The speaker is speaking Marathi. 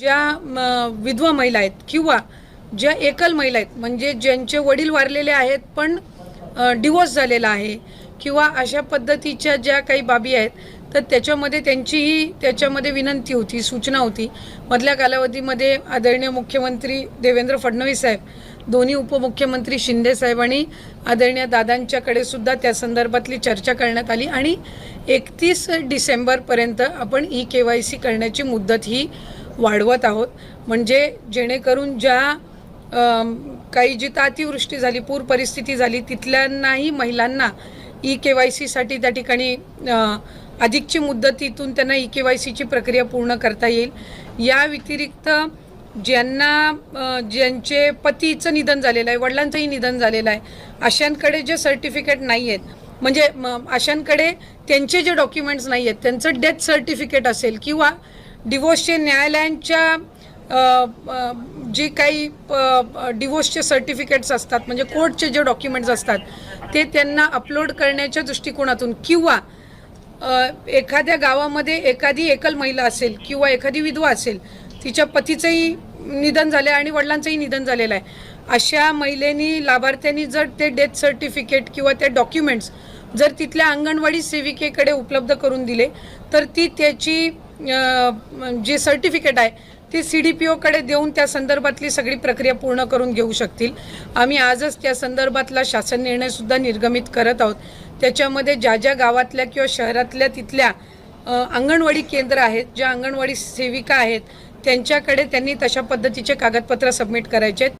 ज्या म, विधवा महिला आहेत किंवा ज्या एकल महिला आहेत म्हणजे ज्यांचे वडील वारलेले आहेत पण डिवोर्स झालेला आहे किंवा अशा पद्धतीच्या ज्या काही बाबी आहेत तर त्याच्यामध्ये त्यांचीही त्याच्यामध्ये विनंती होती सूचना होती. मधल्या कालावधीमध्ये आदरणीय मुख्यमंत्री देवेंद्र फडणवीस साहेब दोन्ही उपमुख्यमंत्री शिंदे साहेब आणि आदरणीय दादांच्याकडे सुद्धा त्या संदर्भातली चर्चा करण्यात आली आणि एकतीस डिसेंबरपर्यंत आपण ई के वाय सी करण्याची मुदत ही वाढवत आहोत. म्हणजे जेणेकरून ज्या काही जी अतिवृष्टी झाली पूर परिस्थिती झाली तिथल्यांनाही महिलांना ई के वाय सीसाठी त्या ठिकाणी अधिकची मुदतीतून त्यांना ई के वाय सीची प्रक्रिया पूर्ण करता येईल. या व्यतिरिक्त ज्यांना ज्यांचे पतीचं निधन झालेलं आहे वडिलांचंही निधन झालेलं आहे अशांकडे जे सर्टिफिकेट नाही आहेत म्हणजे म, अशांकडे त्यांचे जे डॉक्युमेंट्स नाही आहेत त्यांचं डेथ सर्टिफिकेट असेल किंवा डिवोर्सचे न्यायालयांच्या जे काही डिवोर्सचे सर्टिफिकेट्स असतात म्हणजे कोर्टचे जे डॉक्युमेंट्स असतात ते त्यांना अपलोड करण्याच्या दृष्टिकोनातून किंवा एखाद्या गावामध्ये एखादी एकल महिला असेल किंवा एखादी विधवा असेल तिच्या पतीचंही निधन झालं आहे आणि वडिलांचंही निधन झालेलं आहे. अशा महिलेनी लाभार्थ्यांनी जर ते डेथ सर्टिफिकेट किंवा ते डॉक्युमेंट्स जर तिथल्या अंगणवाडी सेविकेकडे उपलब्ध करून दिले तर ती त्याची जे सर्टिफिकेट आहे ते सी डी पी ओकडे देऊन त्या संदर्भातली सगळी प्रक्रिया पूर्ण करून घेऊ शकतील. आम्ही आजच त्या संदर्भातला शासन निर्णयसुद्धा निर्गमित करत आहोत. त्याच्यामध्ये ज्या ज्या गावातल्या किंवा शहरातल्या तिथल्या अंगणवाडी केंद्र आहेत ज्या अंगणवाडी सेविका आहेत त्यांच्याकडे त्यांनी तशा पद्धतीचे कागदपत्र सबमिट करायचे आहेत.